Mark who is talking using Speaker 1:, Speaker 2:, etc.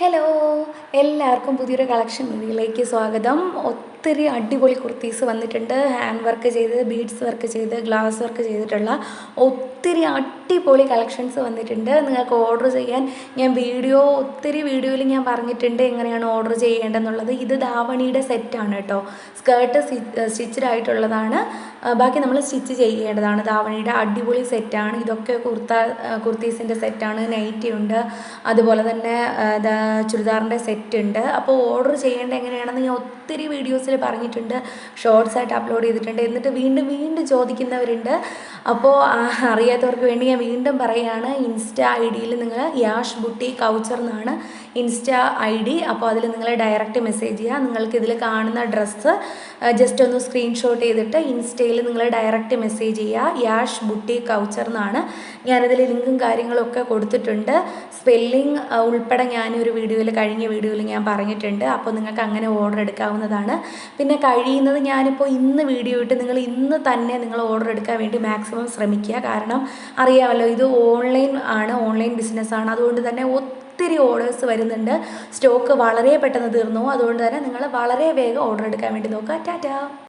Speaker 1: Hello എല്ലാവർക്കും പുതിയൊരു collection വീഡിയോയിലേക്ക് സ്വാഗതം. ഒത്തിരി അടിപൊളി കുർത്തീസ് വന്നിട്ടുണ്ട്. ഹാൻഡ് വർക്ക് ചെയ്ത് ബീഡ്സ് വർക്ക് ചെയ്ത് ഗ്ലാസ് വർക്ക് ചെയ്തിട്ടുള്ള ഒത്തിരി അടിപൊളി കളക്ഷൻസ് വന്നിട്ടുണ്ട്. നിങ്ങൾക്ക് ഓർഡർ ചെയ്യാൻ ഞാൻ വീഡിയോ ഒത്തിരി വീഡിയോയിൽ ഞാൻ പറഞ്ഞിട്ടുണ്ട് എങ്ങനെയാണ് ഓർഡർ ചെയ്യേണ്ടതെന്നുള്ളത്. ഇത് ധാവണിയുടെ സെറ്റാണ് കേട്ടോ. സ്കേർട്ട് സ്റ്റിച്ചഡ് ആയിട്ടുള്ളതാണ്. ബാക്കി നമ്മൾ സ്റ്റിച്ച് ചെയ്യേണ്ടതാണ്. ധാവണിയുടെ അടിപൊളി സെറ്റാണ് ഇതൊക്കെ കുർത്ത കുർത്തീസിന്റെ സെറ്റാണ് നൈറ്റി ഉണ്ട്. അതുപോലെ തന്നെ ചുരിദാറിന്റെ സെറ്റ് ഉണ്ട്. അപ്പോൾ ഓർഡർ ചെയ്യേണ്ടത് എങ്ങനെയാണെന്ന് ഞാൻ ഒത്തിരി വീഡിയോസിൽ പറഞ്ഞിട്ടുണ്ട് ഷോർട്സ് ആയിട്ട് അപ്ലോഡ് ചെയ്തിട്ടുണ്ട്. എന്നിട്ട് വീണ്ടും വീണ്ടും ചോദിക്കുന്നവരുണ്ട് അപ്പോൾ അറിയാത്തവർക്ക് വേണ്ടി ഞാൻ വീണ്ടും പറയുകയാണ് ഇൻസ്റ്റ ഐ ഡിയിൽ നിങ്ങൾ യാഷ് ബുട്ടി കൗച്ചർ എന്നാണ് ഇൻസ്റ്റ ഐ ഡി അപ്പോൾ അതിൽ നിങ്ങൾ ഡയറക്റ്റ് മെസ്സേജ് ചെയ്യുക നിങ്ങൾക്ക് ഇതിൽ കാണുന്ന ഡ്രസ്സ് ജസ്റ്റ് ഒന്ന് സ്ക്രീൻഷോട്ട് ചെയ്തിട്ട് ഇൻസ്റ്റയിൽ നിങ്ങൾ ഡയറക്റ്റ് മെസ്സേജ് ചെയ്യുക യാഷ് ബുട്ടി കൗച്ചർ എന്നാണ്. ഞാനതിൽ ലിങ്കും കാര്യങ്ങളൊക്കെ കൊടുത്തിട്ടുണ്ട്. സ്പെല്ലിംഗ് ഉൾപ്പെടെ ഞാനൊരു വീഡിയോയിൽ കഴിഞ്ഞ വീഡിയോയിൽ ഞാൻ പറഞ്ഞിട്ടുണ്ട്. അപ്പോൾ നിങ്ങൾക്ക് അങ്ങനെ ഓർഡർ എടുക്കാവുന്നതാണ്. പിന്നെ കഴിയുന്നത് ഞാനിപ്പോൾ ഇന്ന് വീഡിയോ ഇട്ട് നിങ്ങൾ ഇന്ന് തന്നെ നിങ്ങൾ ഓർഡർ എടുക്കാൻ വേണ്ടി മാക്സിമം ശ്രമിക്കുക. കാരണം അറിയാമല്ലോ ഇത് ഓൺലൈൻ ആണ് ഓൺലൈൻ ബിസിനസ്സാണ് അതുകൊണ്ട് തന്നെ ഒത്തിരി ഓർഡേഴ്സ് വരുന്നുണ്ട്. സ്റ്റോക്ക് വളരെ പെട്ടെന്ന് തീർന്നു. അതുകൊണ്ട് തന്നെ നിങ്ങൾ വളരെ വേഗം ഓർഡർ എടുക്കാൻ വേണ്ടി നോക്കുക. ടാറ്റാ.